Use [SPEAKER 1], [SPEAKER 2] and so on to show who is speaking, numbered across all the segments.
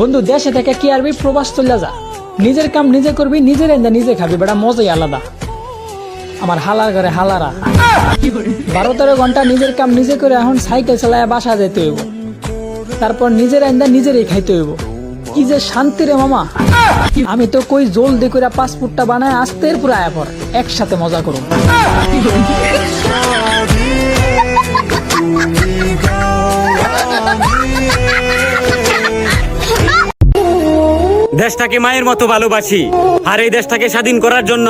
[SPEAKER 1] বন্ধু, দেশে থেকে কি আরবি প্রবাস চলে যা? নিজের কাম নিজে করবি, নিজের এন্দা নিজে খাবি, বেটা, মজাই আলাদা। আমার হালার ঘরে হালারা। বারো তেরো ঘণ্টা নিজের কাম নিজে করে এখন সাইকেল চালায় বাসা যেতে হইব। তারপর নিজের এন্দা নিজেরই খাইতে হইব। কি যে শান্তি রে মামা। আমি তো কই জলদি করে পাসপোর্টটা বানায় আসতে পুরো আয়া পর, একসাথে মজা করুন
[SPEAKER 2] দেশটাকে মায়ের মতো ভালোবাসি। আর এই দেশটাকে স্বাধীন করার জন্য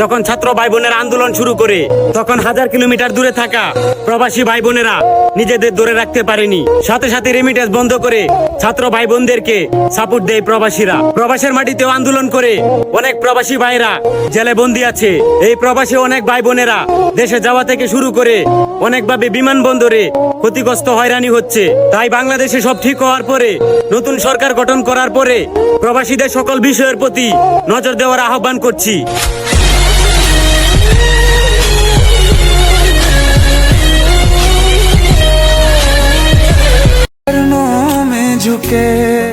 [SPEAKER 2] যখন ছাত্র ভাই বোনেরা আন্দোলন শুরু করে, তখন হাজার কিলোমিটার দূরে থাকা প্রবাসী ভাই বোনেরা নিজেদের ধরে রাখতে পারেনি। সাথে সাথে রেমিটেন্স বন্ধ করে ছাত্র ভাই বোনদেরকে সাপোর্ট দেয় প্রবাসীরা। প্রবাসের মাটিতেও আন্দোলন করে অনেক প্রবাসী ভাইরা জেলে বন্দি আছে। এই প্রবাসী অনেক ভাই বোনেরা দেশে যাওয়া থেকে শুরু করে অনেকভাবে বিমানবন্দরে ক্ষতিগ্রস্ত হয়রানি হচ্ছে। তাই বাংলাদেশে সব ঠিক হওয়ার পরে, নতুন সরকার গঠন করার পরে প্রবাসীদের সকল বিষয়ের প্রতি নজর দেওয়ার আহ্বান করছি।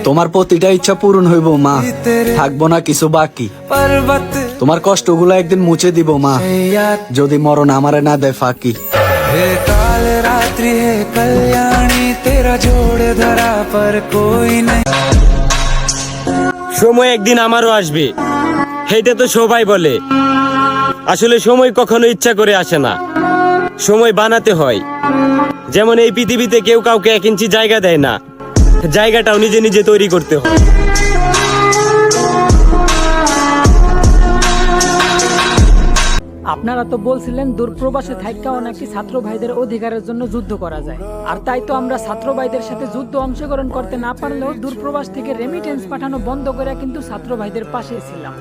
[SPEAKER 3] তোমার প্রতিটা ইচ্ছা পূরণ হইব মা। থাকব না কিছু বাকি। তোমার কষ্টগুলো একদিন মুছে দিব মা। যদি মরণ আমারে না দেয় ফাঁকি।
[SPEAKER 4] কাল রাত্রি কল্যাণী তেরা জোড় ধরা পর কোই নেই
[SPEAKER 2] সময় একদিন আমারও আসবে। সেইটা তো সবাই বলে। আসলে সময় কখনো ইচ্ছা করে আসে না। সময় বানাতে হয়। যেমন এই পৃথিবীতে কেউ কাউকে এক ইঞ্চি জায়গা দেয় না। জায়গাটাও নিজে নিজে তৈরি করতে হয়।
[SPEAKER 1] আপনারা তো বলছিলেন দূরপ্রবাসে থাইকাও নাকি ছাত্র ভাইদের অধিকারের জন্য যুদ্ধ করা যায়। আর তাই তো আমরা ছাত্র ভাইদের সাথে যুদ্ধ অংশগ্রহণ করতে না পারলেও দূরপ্রবাস থেকে রেমিটেন্স পাঠানো বন্ধ করে কিন্তু ছাত্র ভাইদের পাশে ছিলাম।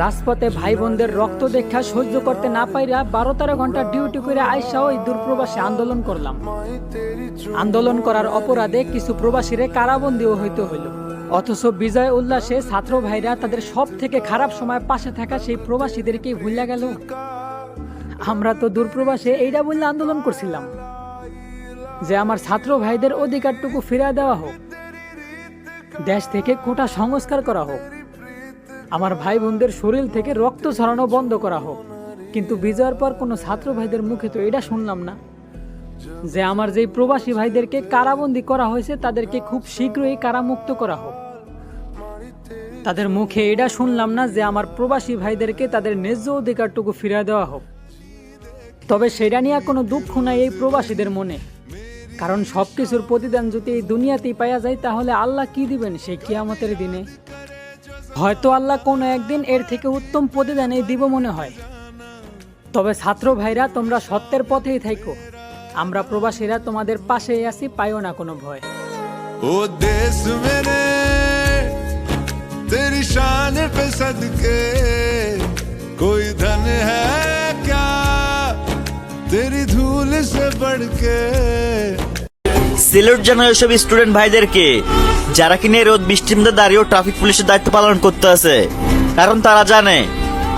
[SPEAKER 1] রাজপথে ভাই বোনদের রক্ত দেখা সহ্য করতে না পাইরা বারো তেরো ঘণ্টা ডিউটি করে আইসা ওই দূরপ্রবাসে আন্দোলন করলাম। আন্দোলন করার অপরাধে কিছু প্রবাসীরে কারাবন্দিও হইতে হইল। অথচ বিজয় উল্লাসে ছাত্র ভাইরা তাদের সব থেকে খারাপ সময় পাশে থাকা সেই প্রবাসীদেরকে ভুলে গেল। আমরা তো দূরপ্রবাসে এইটা বললে আন্দোলন করছিলাম। যে আমার ছাত্র ভাইদের অধিকারটুকু ফিরিয়ে দেওয়া হোক, দেশ থেকে কোটা সংস্কার করা হোক, আমার ভাই বোনদের শরীর থেকে রক্ত ছড়ানো বন্ধ করা হোক, কিন্তু বিজয়ের পর কোনো ছাত্র ভাইদের মুখে তো এটা শুনলাম না। যে আমার যেই প্রবাসী ভাইদেরকে কারাবন্দি করা হয়েছে, তাদেরকে খুব শীঘ্রই কারামুক্ত করা হোক। তাদের মুখে এটা শুনলাম না যে আমার প্রবাসী ভাইদেরকে তাদের ন্যায্য অধিকারটুকু ফিরিয়ে দেওয়া হোক। তবে সেটা নিয়ে কোনো দুঃখ নাই এই প্রবাসীদের মনে। কারণ সব কিছুর প্রতিদান যদি এই দুনিয়াতেই পাওয়া যায়, তাহলে আল্লাহ কি দিবেন সেই কিয়ামতের দিনে? হয়তো আল্লাহ কোনো একদিন এর থেকে উত্তম প্রতিদান এই দিব মনে হয়। তবে ছাত্র ভাইরা, তোমরা সত্যের পথেই থাইকো। আমরা প্রবাসীরা তোমাদের পাশেই আছি, পাইও না কোনো ভয়।
[SPEAKER 5] ও দেশ মেরে तेरी शान पे सदके कोई धन है क्या तेरी धूल से बढ़ के
[SPEAKER 6] সিলেট জানায় ওইসব স্টুডেন্ট ভাইদেরকে যারা কিনা এই রোদ বৃষ্টির মধ্যে দাঁড়িয়েও ট্রাফিক পুলিশের দায়িত্ব পালন করতে আছে কারণ তারা জানে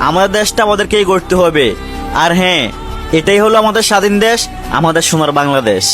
[SPEAKER 6] আমাদের দেশটা আমাদেরকেই গড়তে হবে আর হ্যাঁ এটাই হলো আমাদের স্বাধীন দেশ আমাদের সোনার বাংলাদেশ